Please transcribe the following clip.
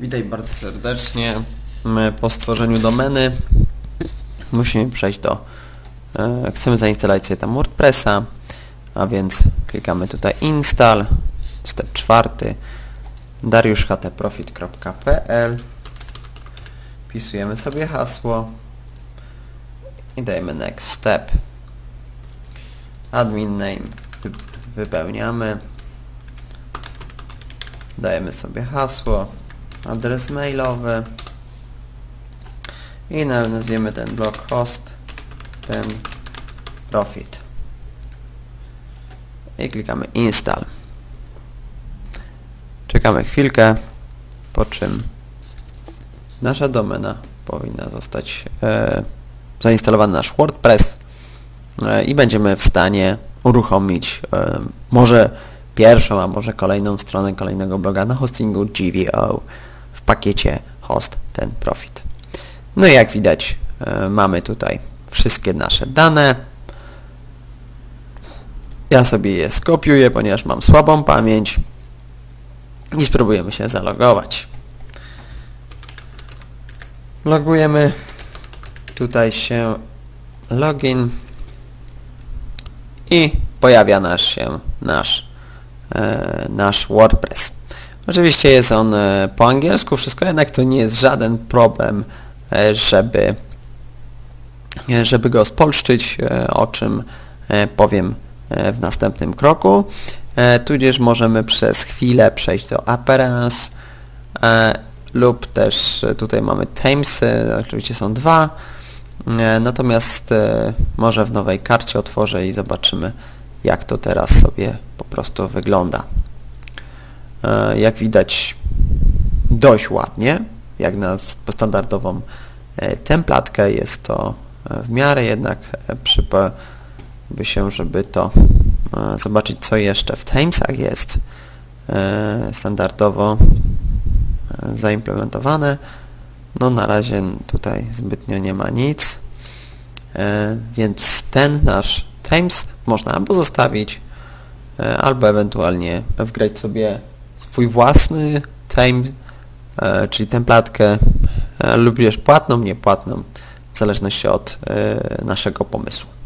Witaj bardzo serdecznie. My Po stworzeniu domeny musimy przejść do... E, chcemy zainstalować tam WordPressa, a więc klikamy tutaj install, step czwarty, dariuszhtprofit.pl Wpisujemy sobie hasło i dajemy next step. Admin name wy- wypełniamy. Dajemy sobie hasło, adres mailowy i na- nazwiemy ten blog host, ten profit. I klikamy install. Czekamy chwilkę, po czym nasza domena powinna zostać e, zainstalowany nasz WordPress e, i będziemy w stanie uruchomić e, może pierwszą, a może kolejną stronę kolejnego bloga na hostingu GVO w pakiecie host ten profit. No i jak widać e, mamy tutaj wszystkie nasze dane. Ja sobie je skopiuję, ponieważ mam słabą pamięć i spróbujemy się zalogować. Logujemy tutaj się login i pojawia nasz się nasz, e, nasz WordPress. Oczywiście jest on e, po angielsku, wszystko jednak to nie jest żaden problem, e, żeby, e, żeby go spolszczyć, o czym powiem w następnym kroku. Tudzież możemy przez chwilę przejść do Appearance lub też tutaj mamy Thamesy, oczywiście są dwa, natomiast może w nowej karcie otworzę i zobaczymy jak to teraz sobie po prostu wygląda. E, Jak widać dość ładnie, jak na standardową e, templatkę jest to e, w miarę jednak e, przypa by się, żeby to zobaczyć co jeszcze w Thamesach jest standardowo zaimplementowane. No na razie tutaj zbytnio nie ma nic, więc ten nasz Thames można albo zostawić, albo ewentualnie wgrać sobie swój własny Theme, e, czyli templatkę, e, lub płatną, niepłatną, w zależności od e, naszego pomysłu.